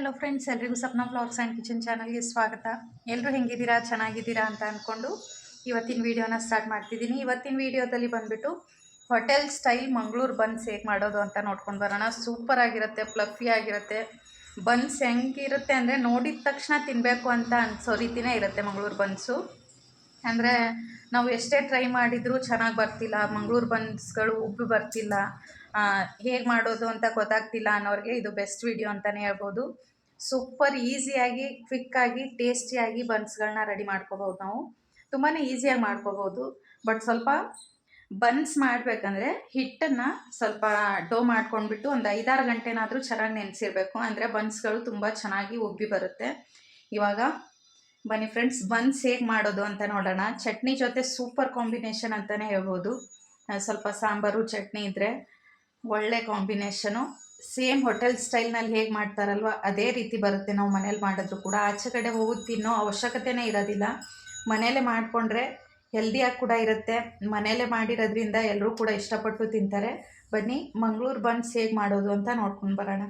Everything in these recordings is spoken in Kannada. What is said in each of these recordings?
ಹಲೋ ಫ್ರೆಂಡ್ಸ್, ಎಲ್ರಿಗೂ ಸಪ್ನ ಫ್ಲವರ್ಸ್ ಆ್ಯಂಡ್ ಕಿಚನ್ ಚಾನಲ್ಗೆ ಸ್ವಾಗತ. ಎಲ್ಲರೂ ಹೆಂಗಿದ್ದೀರಾ? ಚೆನ್ನಾಗಿದ್ದೀರಾ ಅಂತ ಅಂದ್ಕೊಂಡು ಇವತ್ತಿನ ವೀಡಿಯೋನ ಸ್ಟಾರ್ಟ್ ಮಾಡ್ತಿದ್ದೀನಿ. ಇವತ್ತಿನ ವೀಡಿಯೋದಲ್ಲಿ ಬಂದುಬಿಟ್ಟು ಹೋಟೆಲ್ ಸ್ಟೈಲ್ ಮಂಗಳೂರು ಬನ್ಸ್ ಹೇಗೆ ಮಾಡೋದು ಅಂತ ನೋಡ್ಕೊಂಡು ಬರೋಣ. ಸೂಪರ್ ಆಗಿರುತ್ತೆ ಪ್ಲಫಿ ಆಗಿರುತ್ತೆ. ಬನ್ಸ್ ಹೆಂಗಿರುತ್ತೆ ಅಂದರೆ ನೋಡಿದ ತಕ್ಷಣ ತಿನ್ನಬೇಕು ಅಂತ ಅನ್ಸೋ ರೀತಿನೇ ಇರುತ್ತೆ ಮಂಗಳೂರು ಬನ್ಸು. ಅಂದರೆ ನಾವು ಎಷ್ಟೇ ಟ್ರೈ ಮಾಡಿದರೂ ಚೆನ್ನಾಗಿ ಬರ್ತಿಲ್ಲ. ಮಂಗಳೂರು ಬನ್ಸ್ಗಳು ಉಬ್ಬು ಬರ್ತಿಲ್ಲ. ಹೇಗೆ ಮಾಡೋದು ಅಂತ ಗೊತ್ತಾಗ್ತಿಲ್ಲ ಅನ್ನೋರಿಗೆ ಇದು ಬೆಸ್ಟ್ ವಿಡಿಯೋ ಅಂತಲೇ ಹೇಳ್ಬೋದು. ಸೂಪರ್ ಈಸಿಯಾಗಿ ಕ್ವಿಕ್ಕಾಗಿ ಟೇಸ್ಟಿಯಾಗಿ ಬನ್ಸ್ಗಳನ್ನ ರೆಡಿ ಮಾಡ್ಕೋಬೋದು ನಾವು. ತುಂಬಾ ಈಸಿಯಾಗಿ ಮಾಡ್ಕೋಬೋದು ಬಟ್ ಸ್ವಲ್ಪ ಬನ್ಸ್ ಮಾಡಬೇಕಂದ್ರೆ ಹಿಟ್ಟನ್ನು ಸ್ವಲ್ಪ ಡೋ ಮಾಡ್ಕೊಂಡ್ಬಿಟ್ಟು ಒಂದು ಐದಾರು ಗಂಟೆನಾದರೂ ಚೆನ್ನಾಗಿ ನೆನೆಸಿರ್ಬೇಕು. ಅಂದರೆ ಬನ್ಸ್ಗಳು ತುಂಬ ಚೆನ್ನಾಗಿ ಉಬ್ಬಿ ಬರುತ್ತೆ. ಇವಾಗ ಬನ್ನಿ ಫ್ರೆಂಡ್ಸ್ ಬನ್ಸ್ ಹೇಗೆ ಮಾಡೋದು ಅಂತ ನೋಡೋಣ. ಚಟ್ನಿ ಜೊತೆ ಸೂಪರ್ ಕಾಂಬಿನೇಷನ್ ಅಂತಲೇ ಹೇಳ್ಬೋದು. ಸ್ವಲ್ಪ ಸಾಂಬಾರು, ಚಟ್ನಿ ಇದ್ದರೆ ಒಳ್ಳೆ ಕಾಂಬಿನೇಷನು. ಸೇಮ್ ಹೋಟೆಲ್ ಸ್ಟೈಲ್ನಲ್ಲಿ ಹೇಗೆ ಮಾಡ್ತಾರಲ್ವ, ಅದೇ ರೀತಿ ಬರುತ್ತೆ. ನಾವು ಮನೇಲಿ ಮಾಡಿದ್ರು ಕೂಡ ಆಚೆ ಕಡೆ ಹೋಗಿ ತಿನ್ನೋ ಅವಶ್ಯಕತೆನೇ ಇರೋದಿಲ್ಲ. ಮನೇಲೇ ಮಾಡಿಕೊಂಡ್ರೆ ಹೆಲ್ದಿಯಾಗಿ ಕೂಡ ಇರುತ್ತೆ. ಮನೇಲೇ ಮಾಡಿರೋದ್ರಿಂದ ಎಲ್ಲರೂ ಕೂಡ ಇಷ್ಟಪಟ್ಟು ತಿಂತಾರೆ. ಬನ್ನಿ, ಮಂಗಳೂರು ಬನ್ಸ್ ಹೇಗೆ ಮಾಡೋದು ಅಂತ ನೋಡ್ಕೊಂಡು ಬರೋಣ.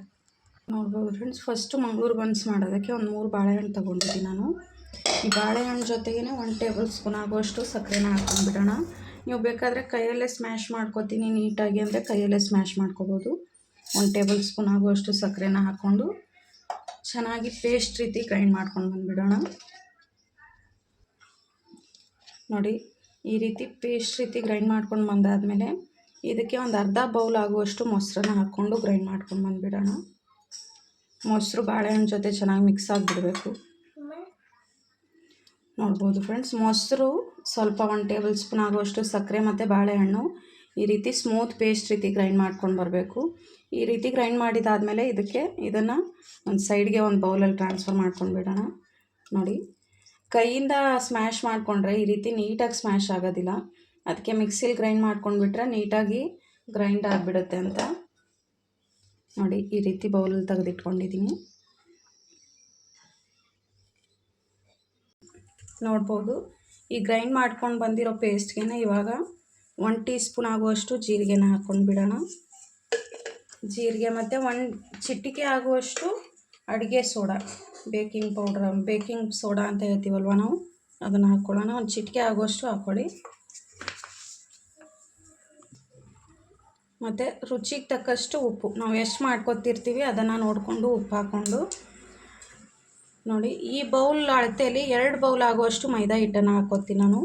ನೋಡ್ಬೋದು ಫ್ರೆಂಡ್ಸ್ ಫಸ್ಟು ಮಂಗಳೂರು ಬನ್ಸ್ ಮಾಡೋದಕ್ಕೆ ಒಂದು ಮೂರು ಬಾಳೆಹಣ್ಣು ತೊಗೊಂಡಿದ್ದೀನಿ ನಾನು. ಈ ಬಾಳೆಹಣ್ಣು ಜೊತೆಗೇ ಒಂದು ಟೇಬಲ್ ಸ್ಪೂನ್ ಆಗುವಷ್ಟು ಸಕ್ಕರೆನ ಹಾಕೊಂಡ್ಬಿಡೋಣ. ನೀವು ಬೇಕಾದರೆ ಕೈಯಲ್ಲೇ ಸ್ಮ್ಯಾಶ್ ಮಾಡ್ಕೊತೀನಿ ನೀಟಾಗಿ ಅಂದರೆ ಕೈಯಲ್ಲೇ ಸ್ಮ್ಯಾಶ್ ಮಾಡ್ಕೋಬೋದು. ಒಂದು ಟೇಬಲ್ ಸ್ಪೂನ್ ಆಗುವಷ್ಟು ಸಕ್ಕರೆನ ಹಾಕ್ಕೊಂಡು ಚೆನ್ನಾಗಿ ಪೇಸ್ಟ್ ರೀತಿ ಗ್ರೈಂಡ್ ಮಾಡ್ಕೊಂಡು ಬಂದುಬಿಡೋಣ. ನೋಡಿ, ಈ ರೀತಿ ಪೇಸ್ಟ್ ರೀತಿ ಗ್ರೈಂಡ್ ಮಾಡ್ಕೊಂಡು ಬಂದಾದಮೇಲೆ ಇದಕ್ಕೆ ಒಂದು ಅರ್ಧ ಬೌಲ್ ಆಗುವಷ್ಟು ಮೊಸರನ್ನ ಹಾಕ್ಕೊಂಡು ಗ್ರೈಂಡ್ ಮಾಡ್ಕೊಂಡು ಬಂದುಬಿಡೋಣ. ಮೊಸರು ಬಾಳೆಹಣ್ಣು ಜೊತೆ ಚೆನ್ನಾಗಿ ಮಿಕ್ಸ್ ಆಗಿಬಿಡಬೇಕು. ನೋಡ್ಬೋದು ಫ್ರೆಂಡ್ಸ್ ಮೊಸರು ಸ್ವಲ್ಪ ಒಂದು ಟೇಬಲ್ ಸ್ಪೂನ್ ಆಗುವಷ್ಟು ಸಕ್ಕರೆ ಮತ್ತು ಬಾಳೆಹಣ್ಣು, ಈ ರೀತಿ ಸ್ಮೂತ್ ಪೇಸ್ಟ್ ರೀತಿ ಗ್ರೈಂಡ್ ಮಾಡ್ಕೊಂಡು ಬರಬೇಕು. ಈ ರೀತಿ ಗ್ರೈಂಡ್ ಮಾಡಿದಾದಮೇಲೆ ಇದಕ್ಕೆ ಇದನ್ನು ಒಂದು ಸೈಡ್ಗೆ ಒಂದು ಬೌಲಲ್ಲಿ ಟ್ರಾನ್ಸ್ಫರ್ ಮಾಡ್ಕೊಂಡು ಬಿಡೋಣ. ನೋಡಿ, ಕೈಯಿಂದ ಸ್ಮ್ಯಾಶ್ ಮಾಡಿಕೊಂಡ್ರೆ ಈ ರೀತಿ ನೀಟಾಗಿ ಸ್ಮ್ಯಾಶ್ ಆಗೋದಿಲ್ಲ. ಅದಕ್ಕೆ ಮಿಕ್ಸಿಲಿ ಗ್ರೈಂಡ್ ಮಾಡ್ಕೊಂಡ್ಬಿಟ್ರೆ ನೀಟಾಗಿ ಗ್ರೈಂಡ್ ಆಗಿಬಿಡುತ್ತೆ ಅಂತ. ನೋಡಿ, ಈ ರೀತಿ ಬೌಲಲ್ಲಿ ತೆಗೆದಿಟ್ಕೊಂಡಿದ್ದೀನಿ. ನೋಡ್ಬೋದು. ಈ ಗ್ರೈಂಡ್ ಮಾಡ್ಕೊಂಡು ಬಂದಿರೋ ಪೇಸ್ಟ್ಗೆ ಇವಾಗ ಒನ್ ಟೀ ಸ್ಪೂನ್ ಆಗುವಷ್ಟು ಜೀರಿಗೆನ ಹಾಕ್ಕೊಂಡು ಬಿಡೋಣ. ಜೀರಿಗೆ ಮತ್ತು ಒನ್ ಚಿಟಿಕೆ ಆಗುವಷ್ಟು ಅಡುಗೆ soda baking powder baking soda ಅಂತ ಹೇಳ್ತೀವಲ್ವ ನಾವು? ಅದನ್ನು ಹಾಕ್ಕೊಳ್ಳೋಣ ಒಂದು ಚಿಟಿಕೆ ಆಗುವಷ್ಟು ಹಾಕ್ಕೊಳ್ಳಿ ಮತ್ತು ರುಚಿಗೆ ತಕ್ಕಷ್ಟು ಉಪ್ಪು. ನಾವು ಎಷ್ಟು ಮಾಡ್ಕೊತಿರ್ತೀವಿ ಅದನ್ನು ನೋಡಿಕೊಂಡು ಉಪ್ಪು ಹಾಕ್ಕೊಂಡು ನೋಡಿ, ಈ ಬೌಲ್ ಅಳತೆಯಲ್ಲಿ ಎರಡು ಬೌಲ್ ಆಗುವಷ್ಟು ಮೈದಾ ಹಿಟ್ಟನ್ನು ಹಾಕೋತೀನಿ ನಾನು.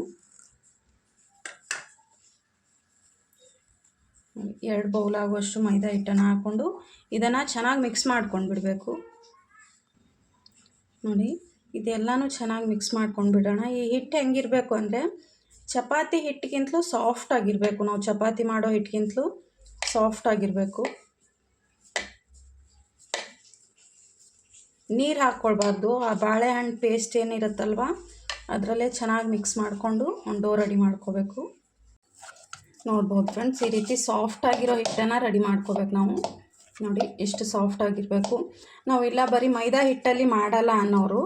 ಎರಡು ಬೌಲ್ ಆಗುವಷ್ಟು ಮೈದಾ ಹಿಟ್ಟನ್ನು ಹಾಕ್ಕೊಂಡು ಇದನ್ನು ಚೆನ್ನಾಗಿ ಮಿಕ್ಸ್ ಮಾಡ್ಕೊಂಡು ಬಿಡಬೇಕು ನೋಡಿ, ಇದೆಲ್ಲನೂ ಚೆನ್ನಾಗಿ ಮಿಕ್ಸ್ ಮಾಡ್ಕೊಂಡು ಬಿಡೋಣ ಈ ಹಿಟ್ಟು ಹೆಂಗಿರಬೇಕು ಅಂದರೆ ಚಪಾತಿ ಹಿಟ್ಟಿಗಿಂತಲೂ ಸಾಫ್ಟ್ ಆಗಿರಬೇಕು. ನಾವು ಚಪಾತಿ ಮಾಡೋ ಹಿಟ್ಟಿಗಿಂತಲೂ ಸಾಫ್ಟ್ ಆಗಿರಬೇಕು. ನೀರು ಹಾಕ್ಕೊಳ್ಬಾರ್ದು ಆ ಬಾಳೆಹಣ್ಣು ಪೇಸ್ಟ್ ಏನಿರುತ್ತಲ್ವ, ಅದರಲ್ಲೇ ಚೆನ್ನಾಗಿ ಮಿಕ್ಸ್ ಮಾಡಿಕೊಂಡು ಒಂದು ಡೋ ರೆಡಿ ಮಾಡ್ಕೋಬೇಕು. ನೋಡ್ಬೋದು ಫ್ರೆಂಡ್ಸ್ ಈ ರೀತಿ ಸಾಫ್ಟ್ ಆಗಿರೋ ಹಿಟ್ಟನ್ನು ರೆಡಿ ಮಾಡ್ಕೋಬೇಕು ನಾವು. ನೋಡಿ ಎಷ್ಟು ಸಾಫ್ಟ್ ಆಗಿರಬೇಕು. ಇಲ್ಲ ಬರೀ ಮೈದಾ ಹಿಟ್ಟಲ್ಲಿ ಮಾಡಲ್ಲ ಅನ್ನೋರು,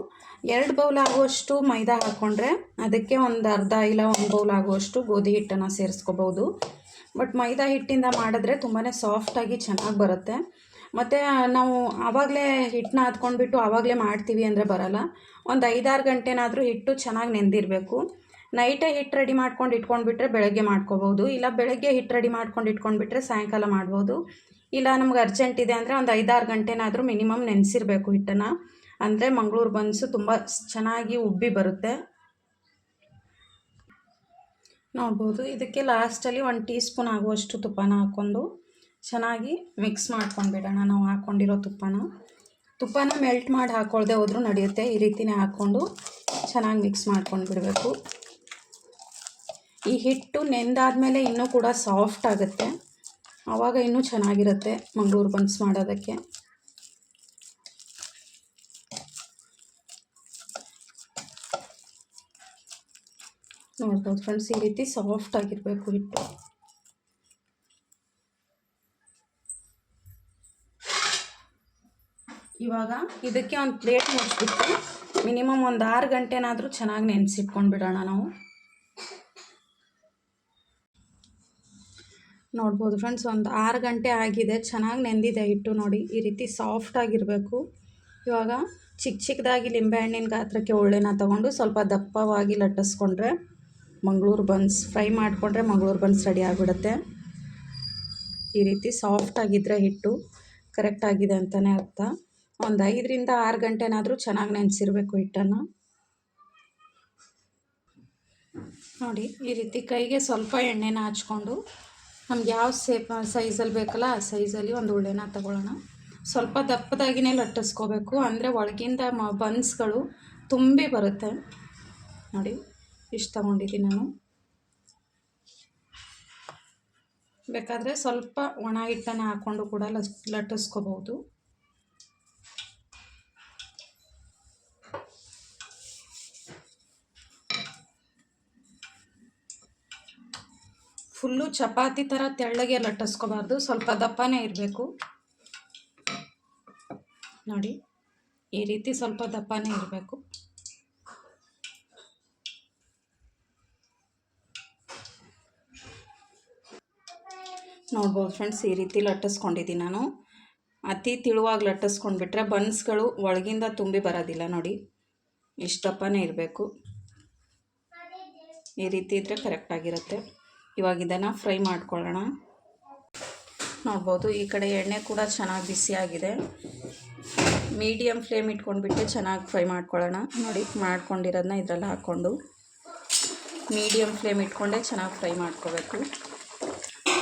ಎರಡು ಬೌಲ್ ಆಗುವಷ್ಟು ಮೈದಾ ಹಾಕ್ಕೊಂಡ್ರೆ ಅದಕ್ಕೆ ಒಂದು ಅರ್ಧ ಇಲ್ಲ ಒಂದು ಬೌಲ್ ಆಗುವಷ್ಟು ಗೋಧಿ ಹಿಟ್ಟನ್ನು ಸೇರಿಸ್ಕೋಬೋದು. ಬಟ್ ಮೈದಾ ಹಿಟ್ಟಿಂದ ಮಾಡಿದ್ರೆ ತುಂಬಾ ಸಾಫ್ಟಾಗಿ ಚೆನ್ನಾಗಿ ಬರುತ್ತೆ. ಮತ್ತು ನಾವು ಆವಾಗಲೇ ಹಿಟ್ಟನ್ನ ಹತ್ಕೊಂಡ್ಬಿಟ್ಟು ಆವಾಗಲೇ ಮಾಡ್ತೀವಿ ಅಂದರೆ ಬರಲ್ಲ. ಒಂದು ಐದಾರು ಗಂಟೆನಾದರೂ ಹಿಟ್ಟು ಚೆನ್ನಾಗಿ ನೆಂದಿರಬೇಕು. ನೈಟೇ ಹಿಟ್ಟು ರೆಡಿ ಮಾಡ್ಕೊಂಡು ಇಟ್ಕೊಂಡ್ಬಿಟ್ರೆ ಬೆಳಗ್ಗೆ ಮಾಡ್ಕೋಬೋದು. ಇಲ್ಲ ಬೆಳಗ್ಗೆ ಹಿಟ್ಟು ರೆಡಿ ಮಾಡ್ಕೊಂಡು ಇಟ್ಕೊಂಡ್ಬಿಟ್ರೆ ಸಾಯಂಕಾಲ ಮಾಡ್ಬೋದು. ಇಲ್ಲ ನಮ್ಗೆ ಅರ್ಜೆಂಟ್ ಇದೆ ಅಂದರೆ ಒಂದು ಐದಾರು ಗಂಟೆನಾದರೂ ಮಿನಿಮಮ್ ನೆನೆಸಿರ್ಬೇಕು ಹಿಟ್ಟನ್ನು. ಅಂದರೆ ಮಂಗಳೂರು ಬನ್ಸು ತುಂಬ ಚೆನ್ನಾಗಿ ಉಬ್ಬಿ ಬರುತ್ತೆ. ನೋಡ್ಬೋದು. ಇದಕ್ಕೆ ಲಾಸ್ಟಲ್ಲಿ ಒಂದು ಟೀ ಸ್ಪೂನ್ ಆಗುವಷ್ಟು ತುಪ್ಪನ ಹಾಕ್ಕೊಂಡು ಚೆನ್ನಾಗಿ ಮಿಕ್ಸ್ ಮಾಡ್ಕೊಂಡ್ಬಿಡೋಣ ನಾವು ಹಾಕ್ಕೊಂಡಿರೋ ತುಪ್ಪನ. ತುಪ್ಪನ ಮೆಲ್ಟ್ ಮಾಡಿ ಹಾಕ್ಕೊಳ್ದೆ ಹೋದರೂ ನಡೆಯುತ್ತೆ. ಈ ರೀತಿನೇ ಹಾಕ್ಕೊಂಡು ಚೆನ್ನಾಗಿ ಮಿಕ್ಸ್ ಮಾಡ್ಕೊಂಡು ಬಿಡಬೇಕು. ಈ ಹಿಟ್ಟು ನೆಂದಾದಮೇಲೆ ಇನ್ನೂ ಕೂಡ ಸಾಫ್ಟ್ ಆಗುತ್ತೆ. ಆವಾಗ ಇನ್ನೂ ಚೆನ್ನಾಗಿರುತ್ತೆ ಮಂಗಳೂರು ಬನ್ಸ್ ಮಾಡೋದಕ್ಕೆ. ನೋಡ್ಬೋದು ಫ್ರೆಂಡ್ಸ್ ಈ ರೀತಿ ಸಾಫ್ಟ್ ಆಗಿರಬೇಕು ಹಿಟ್ಟು. ಇವಾಗ ಇದಕ್ಕೆ ಒಂದು ಪ್ಲೇಟ್ ಮುಚ್ಚಿಬಿಟ್ಟು ಮಿನಿಮಮ್ ಒಂದು ಆರು ಗಂಟೆನಾದರೂ ಚೆನ್ನಾಗಿ ನೆನೆಸಿಟ್ಕೊಂಡು ಬಿಡೋಣ ನಾವು. ನೋಡ್ಬೋದು ಫ್ರೆಂಡ್ಸ್, ಒಂದು ಆರು ಗಂಟೆ ಆಗಿದೆ. ಚೆನ್ನಾಗಿ ನೆಂದಿದೆ ಹಿಟ್ಟು ನೋಡಿ. ಈ ರೀತಿ ಸಾಫ್ಟ್ ಆಗಿರಬೇಕು. ಇವಾಗ ಚಿಕ್ಕ ಚಿಕ್ಕದಾಗಿ ಲಿಂಬೆಹಣ್ಣಿನ ಗಾತ್ರಕ್ಕೆ ಒಳ್ಳೆನ ತೊಗೊಂಡು ಸ್ವಲ್ಪ ದಪ್ಪವಾಗಿ ಲಟ್ಟಿಸ್ಕೊಂಡ್ರೆ ಮಂಗಳೂರು ಬನ್ಸ್ ಫ್ರೈ ಮಾಡಿಕೊಂಡ್ರೆ ಮಂಗಳೂರು ಬನ್ಸ್ ರೆಡಿ ಆಗಿಬಿಡುತ್ತೆ. ಈ ರೀತಿ ಸಾಫ್ಟಾಗಿದ್ದರೆ ಹಿಟ್ಟು ಕರೆಕ್ಟಾಗಿದೆ ಅಂತಲೇ ಅರ್ಥ. ಒಂದು ಐದರಿಂದ ಆರು ಗಂಟೆನಾದರೂ ಚೆನ್ನಾಗಿ ನೆನೆಸಿರ್ಬೇಕು ಹಿಟ್ಟನ್ನು. ನೋಡಿ, ಈ ರೀತಿ ಕೈಗೆ ಸ್ವಲ್ಪ ಎಣ್ಣೆನ ಹಚ್ಕೊಂಡು ನಮ್ಗೆ ಯಾವ ಸೇಪ್ ಸೈಜಲ್ಲಿ ಬೇಕಲ್ಲ ಆ ಸೈಜಲ್ಲಿ ಒಂದು ಉಳ್ಳೆನ ತಗೊಳ್ಳೋಣ. ಸ್ವಲ್ಪ ದಪ್ಪದಾಗಿನೇ ಲಟ್ಟಿಸ್ಕೋಬೇಕು, ಅಂದರೆ ಒಳಗಿಂದ ಮ, ಬನ್ಸ್ಗಳು ತುಂಬಿ ಬರುತ್ತೆ. ನೋಡಿ, ಇಷ್ಟು ತಗೊಂಡಿದ್ದೀನಿ ನಾನು. ಬೇಕಾದರೆ ಸ್ವಲ್ಪ ಒಣ ಹಿಟ್ಟನ್ನು ಹಾಕ್ಕೊಂಡು ಕೂಡ ಲಸ್ ಲಟ್ಟಿಸ್ಕೋಬೋದು ಫುಲ್ಲು ಚಪಾತಿ ಥರ ತೆಳ್ಳಗೆ ಲಟ್ಟಿಸ್ಕೋಬಾರ್ದು. ಸ್ವಲ್ಪ ದಪ್ಪನೇ ಇರಬೇಕು. ನೋಡಿ, ಈ ರೀತಿ ಸ್ವಲ್ಪ ದಪ್ಪನೇ ಇರಬೇಕು. ನೋಡ್ಬೋದು ಫ್ರೆಂಡ್ಸ್, ಈ ರೀತಿ ಲಟ್ಟಿಸ್ಕೊಂಡಿದ್ದೀನಿ ನಾನು. ಅತಿ ತಿಳುವಾಗಿ ಲಟ್ಟಿಸ್ಕೊಂಡ್ಬಿಟ್ರೆ ಬನ್ಸ್ಗಳು ಒಳಗಿಂದ ತುಂಬಿ ಬರೋದಿಲ್ಲ ನೋಡಿ. ಇಷ್ಟಪ್ಪನೇ ಇರಬೇಕು. ಈ ರೀತಿ ಇದ್ದರೆ ಕರೆಕ್ಟಾಗಿರುತ್ತೆ ಇವಾಗ ಇದನ್ನು ಫ್ರೈ ಮಾಡ್ಕೊಳ್ಳೋಣ. ನೋಡ್ಬೋದು, ಈ ಕಡೆ ಎಣ್ಣೆ ಕೂಡ ಚೆನ್ನಾಗಿ ಬಿಸಿಯಾಗಿದೆ ಮೀಡಿಯಮ್ ಫ್ಲೇಮ್ ಇಟ್ಕೊಂಡ್ಬಿಟ್ಟು ಚೆನ್ನಾಗಿ ಫ್ರೈ ಮಾಡ್ಕೊಳ್ಳೋಣ. ನೋಡಿ ಮಾಡ್ಕೊಂಡಿರೋದನ್ನ ಇದರಲ್ಲಿ ಹಾಕ್ಕೊಂಡು. ಮೀಡಿಯಮ್ ಫ್ಲೇಮ್ ಇಟ್ಕೊಂಡೇ ಚೆನ್ನಾಗಿ ಫ್ರೈ ಮಾಡ್ಕೋಬೇಕು.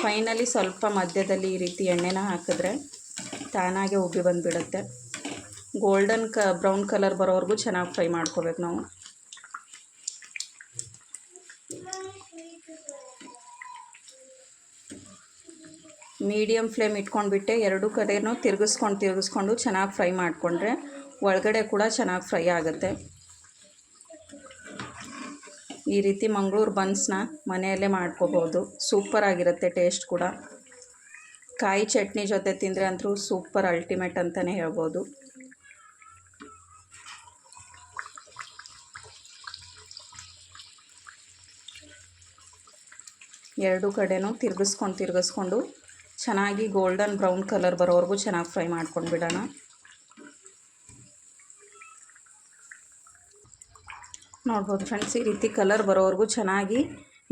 ಫೈನಲಿ ಸ್ವಲ್ಪ ಮಧ್ಯದಲ್ಲಿ ಈ ರೀತಿ ಎಣ್ಣೆನ ಹಾಕಿದ್ರೆ ತಾನಾಗೆ ಉಬ್ಬಿ ಬಂದುಬಿಡುತ್ತೆ. ಗೋಲ್ಡನ್ ಕ, ಬ್ರೌನ್ ಕಲರ್ ಬರೋವರೆಗೂ ಚೆನ್ನಾಗಿ ಫ್ರೈ ಮಾಡ್ಕೋಬೇಕು ನಾವು. ಮೀಡಿಯಮ್ ಫ್ಲೇಮ್ ಇಟ್ಕೊಂಡ್ಬಿಟ್ಟೆ, ಎರಡು ಕಡೆನೂ ತಿರುಗಿಸ್ಕೊಂಡು ತಿರುಗಿಸ್ಕೊಂಡು ಚೆನ್ನಾಗಿ ಫ್ರೈ ಮಾಡಿಕೊಂಡ್ರೆ ಒಳಗಡೆ ಕೂಡ ಚೆನ್ನಾಗಿ ಫ್ರೈ ಆಗುತ್ತೆ. ಈ ರೀತಿ ಮಂಗಳೂರು ಬನ್ಸ್ನ ಮನೆಯಲ್ಲೇ ಮಾಡ್ಕೋಬೋದು. ಸೂಪರ್ ಆಗಿರುತ್ತೆ ಟೇಸ್ಟ್ ಕೂಡ. ಕಾಯಿ ಚಟ್ನಿ ಜೊತೆ ತಿಂದರೆ ಅಂತೂ ಸೂಪರ್ ಅಲ್ಟಿಮೇಟ್ ಅಂತಲೇ ಹೇಳ್ಬೋದು. ಎರಡು ಕಡೆನೂ ತಿರುಗಿಸ್ಕೊಂಡು ತಿರುಗಿಸ್ಕೊಂಡು ಚೆನ್ನಾಗಿ ಗೋಲ್ಡನ್ ಬ್ರೌನ್ ಕಲರ್ ಬರೋವರೆಗೂ ಚೆನ್ನಾಗಿ ಫ್ರೈ ಮಾಡ್ಕೊಂಡು ಬಿಡೋಣ. ನೋಡ್ಬೋದು ಫ್ರೆಂಡ್ಸ್ ಈ ರೀತಿ ಕಲರ್ ಬರೋವರೆಗೂ ಚೆನ್ನಾಗಿ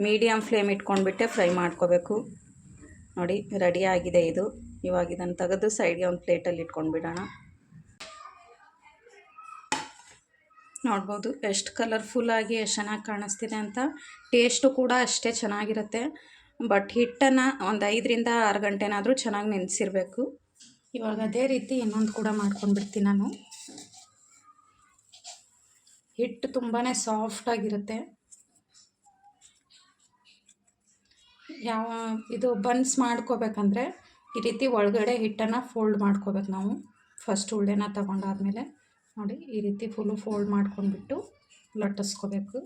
ಮೀಡಿಯಮ್ ಫ್ಲೇಮ್ ಇಟ್ಕೊಂಡ್ಬಿಟ್ಟೆ ಫ್ರೈ ಮಾಡ್ಕೋಬೇಕು. ನೋಡಿ ರೆಡಿ ಆಗಿದೆ ಇದು. ಇವಾಗ ಇದನ್ನು ತೆಗೆದು ಸೈಡ್ಗೆ ಒಂದು ಪ್ಲೇಟಲ್ಲಿ ಇಟ್ಕೊಂಡ್ಬಿಡೋಣ ನೋಡ್ಬೋದು, ಎಷ್ಟು ಕಲರ್ಫುಲ್ಲಾಗಿ ಎಷ್ಟು ಚೆನ್ನಾಗಿ ಕಾಣಿಸ್ತಿದೆ ಅಂತ. ಟೇಸ್ಟು ಕೂಡ ಅಷ್ಟೇ ಚೆನ್ನಾಗಿರುತ್ತೆ. ಬಟ್ ಹಿಟ್ಟನ್ನು ಒಂದು ಐದರಿಂದ ಆರು ಗಂಟೆನಾದರೂ ಚೆನ್ನಾಗಿ ನೆನೆಸಿರ್ಬೇಕು. ಇವಾಗ ಅದೇ ರೀತಿ ಇನ್ನೊಂದು ಕೂಡ ಮಾಡ್ಕೊಂಡ್ಬಿಡ್ತೀನಿ ನಾನು. ಹಿಟ್ಟು ತುಂಬಾ ಸಾಫ್ಟಾಗಿರುತ್ತೆ ಯಾವ ಇದು ಬನ್ಸ್ ಮಾಡ್ಕೋಬೇಕಂದ್ರೆ ಈ ರೀತಿ ಒಳಗಡೆ ಹಿಟ್ಟನ್ನು ಫೋಲ್ಡ್ ಮಾಡ್ಕೋಬೇಕು ನಾವು. ಫಸ್ಟ್ ಉಳ್ಳೆನ ತಗೊಂಡಾದ್ಮೇಲೆ ನೋಡಿ ಈ ರೀತಿ ಫುಲ್ಲು ಫೋಲ್ಡ್ ಮಾಡ್ಕೊಂಡ್ಬಿಟ್ಟು ಲಟ್ಟಿಸ್ಕೋಬೇಕು.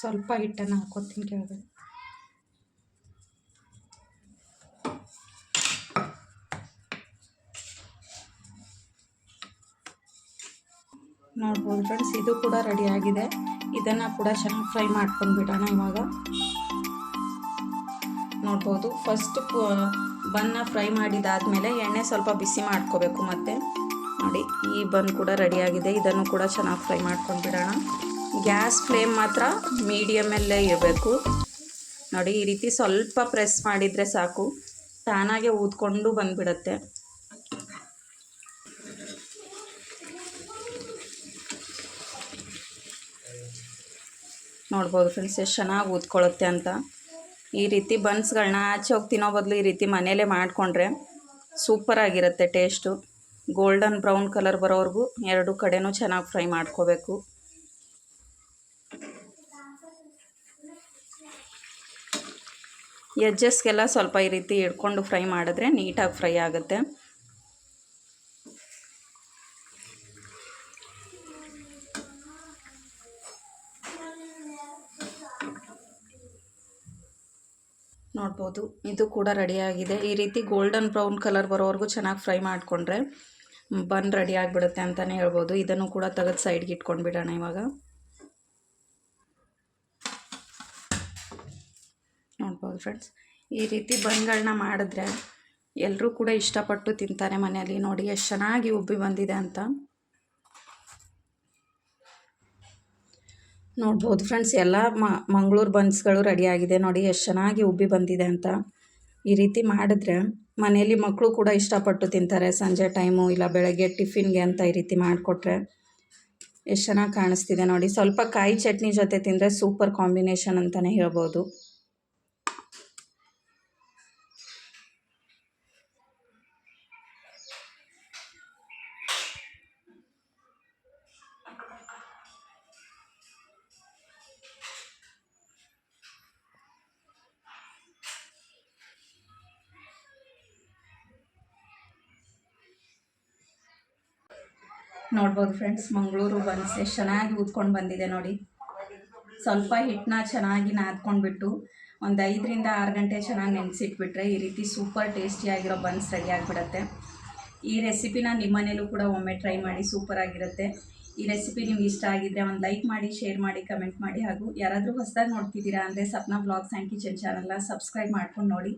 ಸ್ವಲ್ಪ ಹಿಟ್ಟನ್ನು ಹಾಕೋತೀನಿ ಕೆಳಗಡೆ. ನೋಡ್ಬೋದು ಫ್ರೆಂಡ್ಸ್ ಇದು ಕೂಡ ರೆಡಿ ಆಗಿದೆ. ಇದನ್ನು ಕೂಡ ಚೆನ್ನಾಗಿ ಫ್ರೈ ಮಾಡ್ಕೊಂಡು ಬಿಡೋಣ ಇವಾಗ. ನೋಡ್ಬೋದು ಫಸ್ಟ್ ಬನ್ನ ಫ್ರೈ ಮಾಡಿದಾದಮೇಲೆ ಎಣ್ಣೆ ಸ್ವಲ್ಪ ಬಿಸಿ ಮಾಡ್ಕೋಬೇಕು ಮತ್ತೆ. ನೋಡಿ, ಈ ಬನ್ ಕೂಡ ರೆಡಿಯಾಗಿದೆ ಇದನ್ನು ಕೂಡ ಚೆನ್ನಾಗಿ ಫ್ರೈ ಮಾಡ್ಕೊಂಡ್ಬಿಡೋಣ ಗ್ಯಾಸ್ ಫ್ಲೇಮ್ ಮಾತ್ರ ಮೀಡಿಯಮಲ್ಲೇ ಇರಬೇಕು. ನೋಡಿ, ಈ ರೀತಿ ಸ್ವಲ್ಪ ಪ್ರೆಸ್ ಮಾಡಿದರೆ ಸಾಕು. ತಾನಾಗೆ ಊದ್ಕೊಂಡು ಬಂದುಬಿಡತ್ತೆ. ನೋಡ್ಬೋದು ಫ್ರೆಂಡ್ಸ್ ಎಷ್ಟು ಚೆನ್ನಾಗಿ ಊದ್ಕೊಳ್ಳುತ್ತೆ ಅಂತ. ಈ ರೀತಿ ಬನ್ಸ್ಗಳನ್ನ ಆಚೆ ಹೋಗಿ ತಿನ್ನೋ ಬದಲು ಈ ರೀತಿ ಮನೆಯಲ್ಲೇ ಮಾಡಿಕೊಂಡ್ರೆ ಸೂಪರಾಗಿರುತ್ತೆ ಟೇಸ್ಟು ಗೋಲ್ಡನ್ ಬ್ರೌನ್ ಕಲರ್ ಬರೋವರೆಗೂ ಎರಡು ಕಡೆನೂ ಚೆನ್ನಾಗಿ ಫ್ರೈ ಮಾಡ್ಕೋಬೇಕು. ಎಜ್ಜಸ್ಗೆಲ್ಲ ಸ್ವಲ್ಪ ಈ ರೀತಿ ಹಿಡ್ಕೊಂಡು ಫ್ರೈ ಮಾಡಿದ್ರೆ ನೀಟಾಗಿ ಫ್ರೈ ಆಗುತ್ತೆ. ನೋಡ್ಬೋದು. ಇದು ಕೂಡ ರೆಡಿಯಾಗಿದೆ ಈ ರೀತಿ ಗೋಲ್ಡನ್ ಬ್ರೌನ್ ಕಲರ್ ಬರೋವರೆಗೂ ಚೆನ್ನಾಗಿ ಫ್ರೈ ಮಾಡಿಕೊಂಡ್ರೆ ಬನ್ ರೆಡಿ ಆಗಿಬಿಡುತ್ತೆ ಅಂತಲೇ ಹೇಳ್ಬೋದು. ಇದನ್ನು ಕೂಡ ತೆಗೆದು ಸೈಡ್ಗೆ ಇಟ್ಕೊಂಡು ಬಿಡೋಣ ಇವಾಗ. ನೋಡ್ಬೋದು ಫ್ರೆಂಡ್ಸ್ ಈ ರೀತಿ ಬನ್ಗಳನ್ನ ಮಾಡಿದ್ರೆ ಎಲ್ಲರೂ ಕೂಡ ಇಷ್ಟಪಟ್ಟು ತಿಂತಾರೆ ಮನೆಯಲ್ಲಿ. ನೋಡಿ, ಎಷ್ಟು ಚೆನ್ನಾಗಿ ಉಬ್ಬಿ ಬಂದಿದೆ ಅಂತ. ನೋಡ್ಬೋದು ಫ್ರೆಂಡ್ಸ್, ಎಲ್ಲ ಮಂಗಳೂರು ಬನ್ಸ್ಗಳು ರೆಡಿಯಾಗಿದೆ ನೋಡಿ, ಎಷ್ಟು ಚೆನ್ನಾಗಿ ಉಬ್ಬಿ ಬಂದಿದೆ ಅಂತ. ಈ ರೀತಿ ಮಾಡಿದ್ರೆ ಮನೆಯಲ್ಲಿ ಮಕ್ಕಳು ಕೂಡ ಇಷ್ಟಪಟ್ಟು ತಿಂತಾರೆ, ಸಂಜೆ ಟೈಮು ಇಲ್ಲ ಬೆಳಗ್ಗೆ ಟಿಫಿನ್ಗೆ ಅಂತ ಈ ರೀತಿ ಮಾಡಿಕೊಟ್ರೆ. ಎಷ್ಟು ಚೆನ್ನಾಗಿ ಕಾಣಿಸ್ತಿದೆ ನೋಡಿ, ಸ್ವಲ್ಪ ಕಾಯಿ ಚಟ್ನಿ ಜೊತೆ ತಿಂದರೆ ಸೂಪರ್ ಕಾಂಬಿನೇಷನ್ ಅಂತಲೇ ಹೇಳ್ಬೋದು. ನೋಡ್ಬೋದು ಫ್ರೆಂಡ್ಸ್ ಮಂಗಳೂರು ಬನ್ಸ್ ಎಷ್ಟು ಚೆನ್ನಾಗಿ ಉದ್ಕೊಂಡು ಬಂದಿದೆ ನೋಡಿ. ಸ್ವಲ್ಪ ಹಿಟ್ಟನ್ನ ಚೆನ್ನಾಗಿ ನಾದ್ಕೊಂಡ್ಬಿಟ್ಟು ಒಂದು ಐದರಿಂದ ಆರು ಗಂಟೆ ಚೆನ್ನಾಗಿ ನೆನೆಸಿಟ್ಬಿಟ್ರೆ ಈ ರೀತಿ ಸೂಪರ್ ಟೇಸ್ಟಿಯಾಗಿರೋ ಬನ್ಸ್ ರೆಡಿ ಆಗಿಬಿಡತ್ತೆ. ಈ ರೆಸಿಪಿನ ನಿಮ್ಮ ಮನೇಲೂ ಕೂಡ ಒಮ್ಮೆ ಟ್ರೈ ಮಾಡಿ ಸೂಪರ್ ಆಗಿರುತ್ತೆ. ಈ ರೆಸಿಪಿ ನಿಮ್ಗೆ ಇಷ್ಟ ಆಗಿದ್ದರೆ ಒಂದು ಲೈಕ್ ಮಾಡಿ ಶೇರ್ ಮಾಡಿ ಕಮೆಂಟ್ ಮಾಡಿ ಹಾಗೂ ಯಾರಾದರೂ ಹೊಸದಾಗಿ ನೋಡ್ತಿದ್ದೀರಾ ಅಂದರೆ ಸಪ್ನಾ ಬ್ಲಾಗ್ಸ್ ಆ್ಯಂಡ್ ಕಿಚನ್ ಚಾನಲ್ನ ಸಬ್ಸ್ಕ್ರೈಬ್ ಮಾಡ್ಕೊಂಡು ನೋಡಿ.